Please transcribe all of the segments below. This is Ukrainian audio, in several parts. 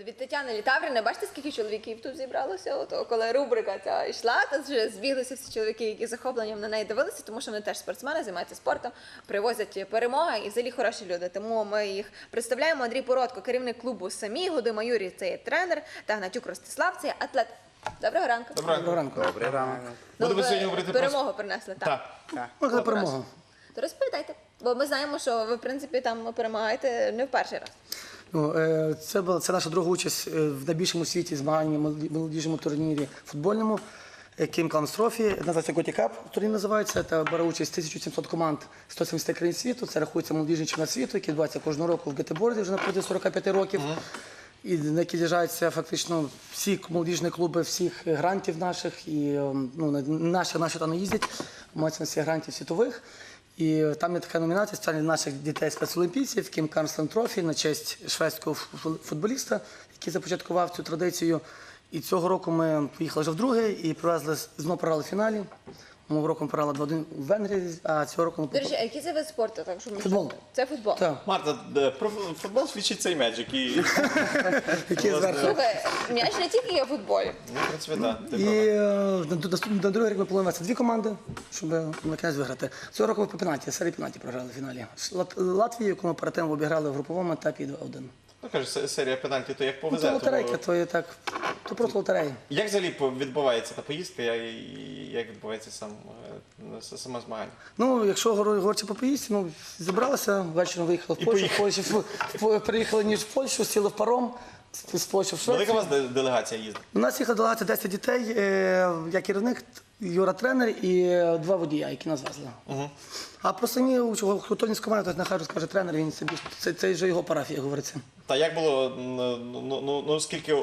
От від Тетяни Літавріни, бачите, скільки чоловіків тут зібралося? От коли рубрика ця йшла, то вже збіглися всі чоловіки, які захопленням на неї дивилися, тому що вони теж спортсмени, займаються спортом, привозять перемоги і взагалі хороші люди. Тому ми їх представляємо. Андрій Породко, керівник клубу самі, Гудима Юрій, це є тренер, та Гнатюк Ростислав, це є атлет. Доброго ранку. Доброго ранку. Добрий ранок. Ну, Будемо ви сьогодні говорити про перемогу принесли. Так. Так. Так. Могла перемога. То розповідайте, бо ми знаємо, що ви в принципі там перемагаєте не в перший раз. Ну, е, це була це наша друга участь е, в найбільшому світі змаганні молоді- молодіжному турнірі футбольному. Кім Кланс Трофі, називається Готі Кап, турнір називається. Та бере участь 1700 команд 170 країн світу. Це рахується молодіжний чемпіонат світу, який відбувається кожного року в Гетеборді, вже на протязі 45 років. І на який з'їжджаються фактично всі молодіжні клуби всіх грантів наших, і ем, ну, наші, наші там їздять, мається на всі грантів світових. І там є така номінація для наших дітей спецолімпійців Кім Карнслен Трофі на честь шведського футболіста, який започаткував цю традицію. І цього року ми поїхали вже вдруге і привезли знову програли в фіналі. Минулого року ми програли 2-1 в Венгрії, а цього року ми До речі, а який це вид спорту? Так, що ми- Футбол. Це футбол. Так, Марта, де, про футбол свідчить цей м'яч, який який зверху. Слухай, м'яч не тільки є в футболі. ну, в принципі, так. Ти І права. е, на, на другий рік ми плануємо вести дві команди, щоб на кінець виграти. Цього року ми по пенаті, серії пенаті програли в фіналі. Лат- Латвію, яку ми перед тим обіграли в груповому етапі 2-1. Ну, кажеш, се- серія пенальті, то як Ну, повезе. Тому- лотерейка, то є так, то просто лотерея. Як взагалі по- відбувається та поїздка, як, як відбувається сам, е, с- саме змагання? Ну, якщо говор- говорити по поїздці, ну, зібралися, ввечері виїхали в Польщу, в поїхали. Польщі, в, в, приїхали ніж в Польщу, сіли в паром, з, з Польщі в Велика Швецію. у вас де- делегація їздить? У нас їхала делегація 10 дітей, е, я керівник, Юра тренер і е, два водія, які нас везли. А про самі учого хутовність команди, то нехай розкаже тренер, він собі, це, це вже його парафія, говориться. Та як було, ну, ну, ну, ну скільки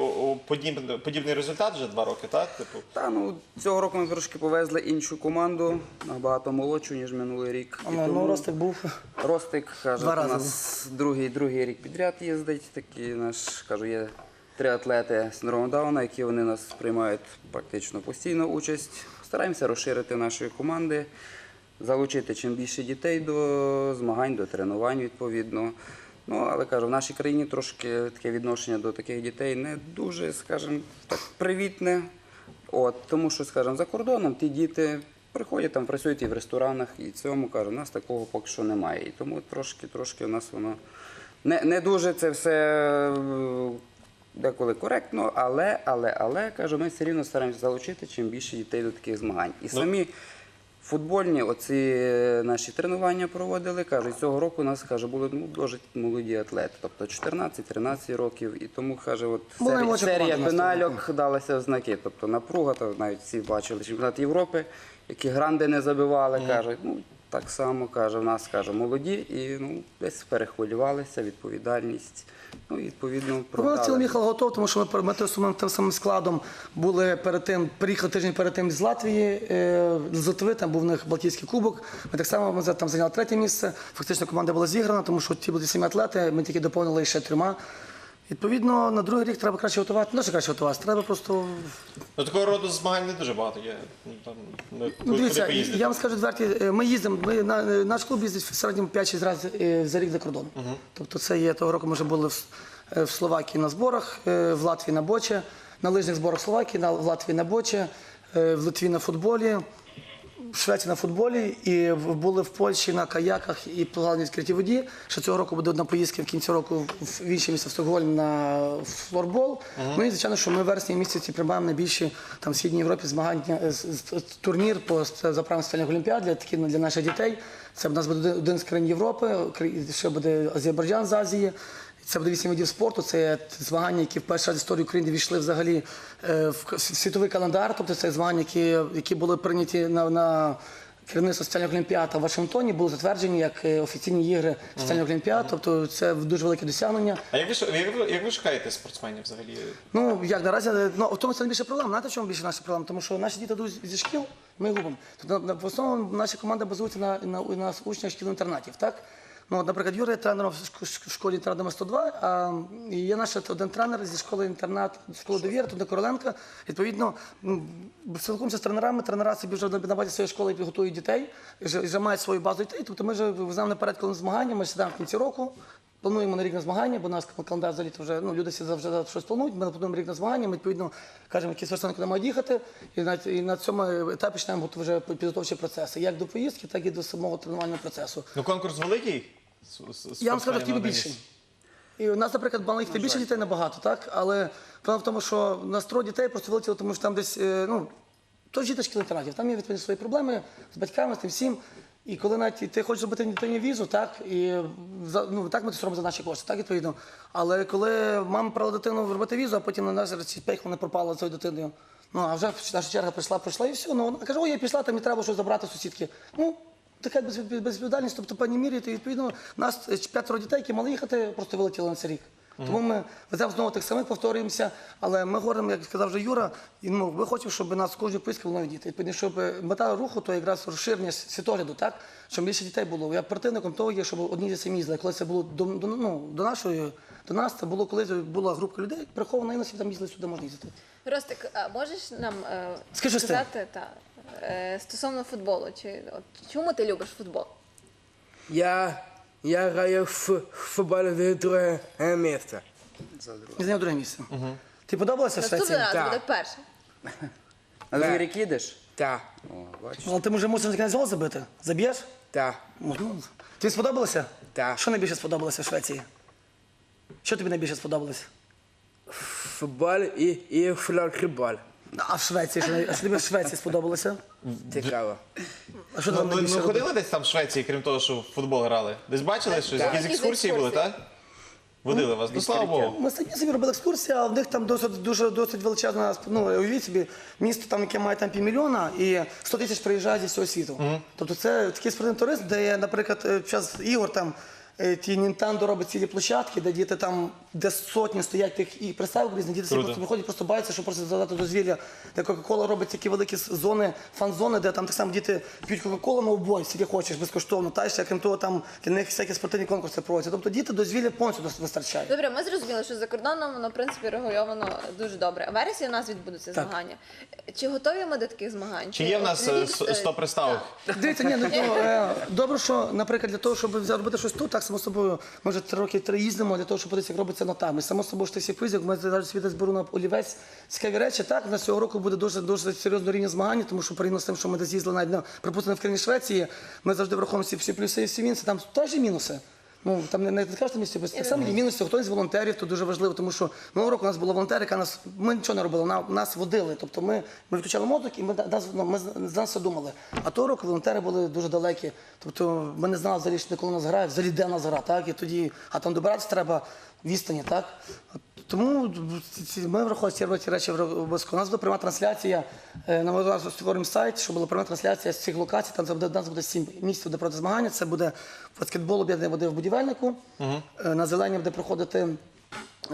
подібний результат вже два роки, так? Типу, Та ну цього року ми трошки повезли іншу команду, набагато молодшу, ніж минулий рік. І Ну, ну, Ростик був. Ростик каже, у нас другий, другий рік підряд їздить. Такі наш кажу, є три атлети з Дауна, які вони нас приймають практично постійно участь. Стараємося розширити нашої команди, залучити чим більше дітей до змагань, до тренувань відповідно. Ну, але кажу, в нашій країні трошки таке відношення до таких дітей не дуже, скажімо, так привітне. От, тому що, скажімо, за кордоном ті діти приходять там, працюють і в ресторанах, і цьому кажу, у нас такого поки що немає. І тому трошки, трошки у нас воно не, не дуже це все е, деколи коректно, але, але, але кажу, ми все рівно стараємося залучити чим більше дітей до таких змагань. І самі футбольні оці наші тренування проводили. Кажу, цього року у нас каже, були ну, дуже молоді атлети, тобто 14-13 років. І тому каже, от Була серія, серія команда пенальок далася в знаки. Тобто напруга, то навіть всі бачили чемпіонат Європи, які гранди не забивали, каже, ну так само каже, в нас каже, молоді і ну десь перехвилювалися, відповідальність. Ну відповідно Ну, цілий Міхал готов, тому що ми, ми тим самим, складом були перед тим, приїхали тиждень перед тим з Латвії, е, з Литви, там був у них Балтійський кубок. Ми так само ми там зайняли третє місце. Фактично команда була зіграна, тому що ті були самі атлети, ми тільки доповнили ще трьома. Відповідно, на другий рік треба краще готувати. Не що краще готуватися, треба просто. ну, такого роду змагань не дуже багато є. Ну, там, ми, Ну, дивіться, я вам скажу відверті, е, ми їздимо, ми, на, наш клуб їздить в середньому 5-6 разів е, за рік за кордон. Тобто це є того року ми вже були в, е, в Словакії на зборах, е, в Латвії на боче, на лижних зборах в Словакії, на, в Латвії на боче, е, в Литві на футболі, в Швеції на футболі і були в Польщі на каяках і плавали в відкритій воді. Ще цього року буде одна поїздка в кінці року в інше місце в Стокгольм на флорбол. Ну і звичайно, що ми в вересні місяці приймаємо найбільші там в Східній Європі змагання е, турнір по с- за правом спеціальних олімпіад для такі для наших дітей. Це в нас буде один з країн Європи, ще буде Азербайджан з Азії. Це буде вісім видів спорту. Це змагання, які вперше раз в історії України війшли взагалі е, в світовий календар. Тобто це змагання, які, які були прийняті на, на керівництво соціальних олімпіад в Вашингтоні, були затверджені як е, офіційні ігри соціальних олімпіад. Тобто це дуже велике досягнення. А як ви, як, ви, як ви шукаєте спортсменів взагалі? Ну як наразі, ну в тому це найбільше проблема. Знаєте, в чому більше наша проблема? Тому що наші діти йдуть зі шкіл, ми губимо. Тобто в основному наша команда базується на, на, на учнях шкіл інтернатів. Так? Ну, от, наприклад, Юрій є тренером в школі інтернат номер 102, а і є наш один тренер зі школи інтернат, школи довіри, туди Короленка. Відповідно, спілкуємося з тренерами, тренера собі вже на базі своєї школи підготують дітей, вже, вже мають свою базу дітей. Тобто ми вже знаємо наперед, коли змагання, ми сідаємо в кінці року, плануємо на рік на змагання, бо у нас календар взагалі то вже ну, люди всі завжди щось планують. Ми плануємо рік на змагання, ми відповідно кажемо, які спортсмени куди мають їхати, і на, і на цьому етапі почнемо вже підготовчі процеси, як до поїздки, так і до самого тренувального процесу. Ну конкурс великий? Я вам скажу, хотів. Деніс? І у нас, наприклад, мало їх більше дітей набагато, так? Але проблема в тому, що у нас троє дітей просто вилетіло, тому що там десь, е, ну, то ж діточки лейтенантів, там є відповідно свої проблеми з батьками, з тим всім. І коли навіть ти хочеш зробити дитині візу, так, і ну, так ми це робимо за наші кошти, так відповідно. Але коли мама брала дитину робити візу, а потім на нас п'ять не пропала цією дитиною. Ну, а вже наша черга прийшла, пройшла і все. Ну, вона каже, ой, я пішла, там мені треба щось забрати сусідки. Ну, така без- без- безвідповідальність, тобто, певній мірі, то, відповідно, нас п'ятеро дітей, які мали їхати, просто вилетіли на цей рік. Тому ми веземо знову тих самих, повторюємося, але ми говоримо, як сказав вже Юра, і, ну, ми хочемо, щоб нас з кожної поїздки було діти. Відповідно, щоб мета руху, то якраз розширення світогляду, так? Щоб більше дітей було. Я противником того є, щоб одні ті самі їздили. Коли це було до, до, ну, до нашої, до нас, це було коли була група людей, прихована і нас там їздили сюди можна їздити. Ростик, а можеш нам е, Скажи, сказати та, е, стосовно футболу? Чи, от, чому ти любиш футбол? Я, я граю в футбол за друге е, місце. І зайняв друге місце. Ти подобалося Наступний Швеції? раз Так. буде перше. На другий рік їдеш? Та. Але ти може мусиш на кінець гол забити? Заб'єш? та, Ну, Тобі сподобалося? Так. Що найбільше сподобалося в Швеції? Що тобі найбільше сподобалося? футбол і, і флорбол. А в Швеції, що, най- а що тобі в Швеції сподобалося? Цікаво. А що Ну, там ну, найбільше? ну робили? ходили десь там в Швеції, крім того, що в футбол грали? Десь бачили щось? Якісь Якісь екскурсії були, екскурсії. так? Водили вас. Ну слава Богу. Ми самі собі робили екскурсію, а в них там досить дуже досить величезна ну, уявіть собі, місто там, яке має там півмільйона, і 100 тисяч приїжджають зі всього світу. Тобто це такий спортивний туризм, де, наприклад, е, під час ігор там. е, Ті Nintendo робить цілі площадки, де діти там, де сотні стоять тих і приставок різних, діти просто виходять, просто баються, щоб просто задати дозвілля. Де Кока-Кола робить такі великі зони, фан-зони, де там так само діти п'ють Кока-Колу на обой, скільки хочеш, безкоштовно. Та ще, крім того, там для них всякі спортивні конкурси проводяться. Тобто діти дозвілля повністю дос- вистачає. Добре, ми зрозуміли, що за кордоном воно в принципі регульовано дуже добре. А в вересні у нас відбудуться Так. змагання. Чи готові ми до таких змагань? Чи є в нас е, с- е, 100 приставок? Дивіться, ні, ну, ну, е, добре, що, наприклад, для того, щоб зробити щось тут, так само собою, ми вже три роки три їздимо для того, щоб подивитися, як робиться на там. І само собою, що ти всі призів, ми зараз світи зберу на олівець цікаві речі. Так, на цього року буде дуже дуже серйозно рівня змагання, тому що порівняно з тим, що ми десь їздили навіть на припустимо в країні Швеції, ми завжди враховуємо всі, всі плюси і всі мінуси. Там теж є мінуси. Ну там не, не кажете місці, так само є мінуси. Хтось з волонтерів, то дуже важливо, тому що минулого року у нас була волонтер, яка нас ми нічого не робили, вона нас водили. Тобто ми, ми включали мозок і ми нас ну, ми з- нас все думали. А того року волонтери були дуже далекі. Тобто ми не знали взагалі, що коли нас грає, взагалі де нас гра, так і тоді, а там добиратися треба відстані, так. Тому ми враховуємо ці речі обов'язково. У нас буде пряма трансляція. е, На ми зараз створюємо сайт, щоб була пряма трансляція з цих локацій. Там буде, у нас буде сім місць, буде проти змагання. Це буде баскетбол об'єднаний буде в будівельнику. Е, На зелені буде проходити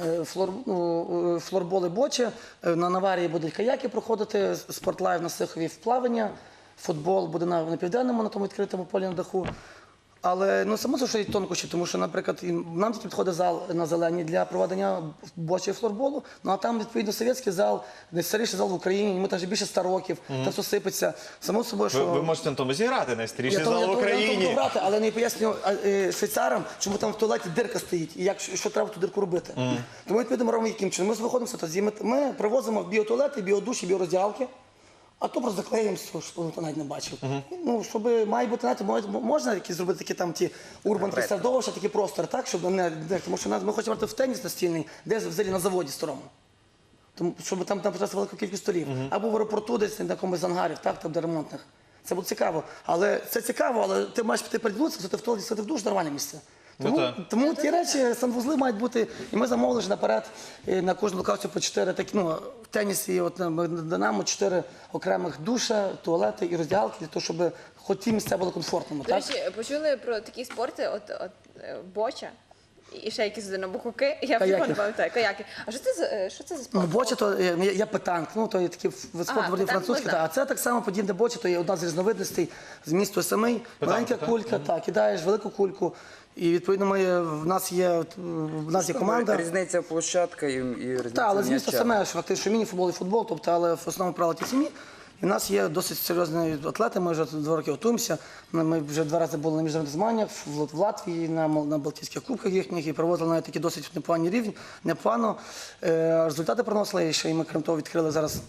е, флор, ну, е, флорболи бочі. Е, На Наварії будуть каяки проходити, спортлайв на Сихові в плавання, футбол буде на, на південному, на тому відкритому полі на даху. Але ну само що є тонкощі, тому що, наприклад, і нам тільки підходить зал на зелені для проведення бочі флорболу. Ну а там відповідно совєтський зал, найстаріший зал в Україні, йому теж більше 100 років, там все сипеться. Само собою, що Ви, ви можете на тому зіграти, найстаріший я зал в я я тому але не пояснюю е, швейцарам, чому там в туалеті дирка стоїть і як що, що треба ту дирку робити. Тому відповідно ми робимо яким чином. Ми виходимо тоді. Ми, ми привозимо в біотуалети, біодуші, біорозділки. А то просто заклеїмо, щоб ніхто навіть не бачив. Ну, щоб має бути, знаєте, мож- можна якісь зробити такі там ті урбан середовища, такі простори, так, щоб не, не тому що нас ми хочемо грати в теніс настільний, де взагалі на заводі старому. Тому щоб там там почалася велика кількість столів. Або в аеропорту десь на якомусь з ангарів, так, там де ремонтних. Це буде цікаво. Але це цікаво, але ти маєш піти переділитися, сидіти в туалеті, сидіти в душ, нормальне місце. Тому, так. тому ті речі, санвузли мають бути, і ми замовили вже наперед е, на кожну локацію по чотири такі, ну, в тенісі, от на Динамо, чотири окремих душа, туалети і розділки, для того, щоб хоч ті місця були комфортними. До Так? речі, почули про такі спорти, от, от е, боча. І ще якісь один або. Я Каяки. не пам'ятаю, каяки. А що це за е, що це за Ну, спорт? боча то е, є, є петанк, ну то є такі в- вид спорту вроді французький. Та, а це так само подібне боча, то є одна з різновидностей з місту самий. Маленька кулька, так, кидаєш велику кульку. І відповідно ми, в нас є в нас є команда. Різниця площадка і, і різниця Так, але м'яча. саме що фактично міні-футбол і футбол, тобто, але в основному правила ті самі. І в нас є досить серйозні атлети. Ми вже два роки готуємося. Ми вже два рази були на міжнародних змаганнях в в Латвії, на, на Балтійських кубках їхніх і проводили навіть такі досить непогані рівні, непогано. Е, результати приносили. І ще і ми, крім того, відкрили зараз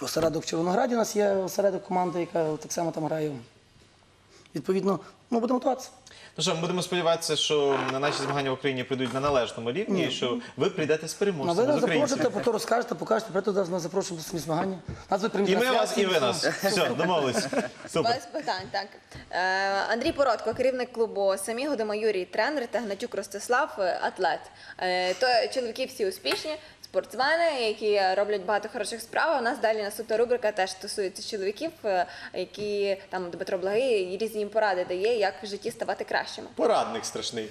осередок в Червонограді. У нас є осередок команди, яка так само там грає. Відповідно, ми будемо готуватися. Ну що, ми будемо сподіватися, що на наші змагання в Україні прийдуть на належному рівні, і що ви прийдете з переможцем ви з нас українців. запрошуєте, потім розкажете, покажете, прийдете нас запрошуємо до самі змагання. Нас ви приймете І ми вас, і ви нас. Все, домовились. Супер. Без питань, так. Е, Андрій Породко, керівник клубу Самі Годима Юрій, тренер та Гнатюк Ростислав, е, атлет. Е, то чоловіки всі успішні, спортсмени, які роблять багато хороших справ. У нас далі наступна рубрика теж стосується чоловіків, е, які там Дмитро Благий різні їм поради дає, як в житті ставати кращими. Порадник страшний.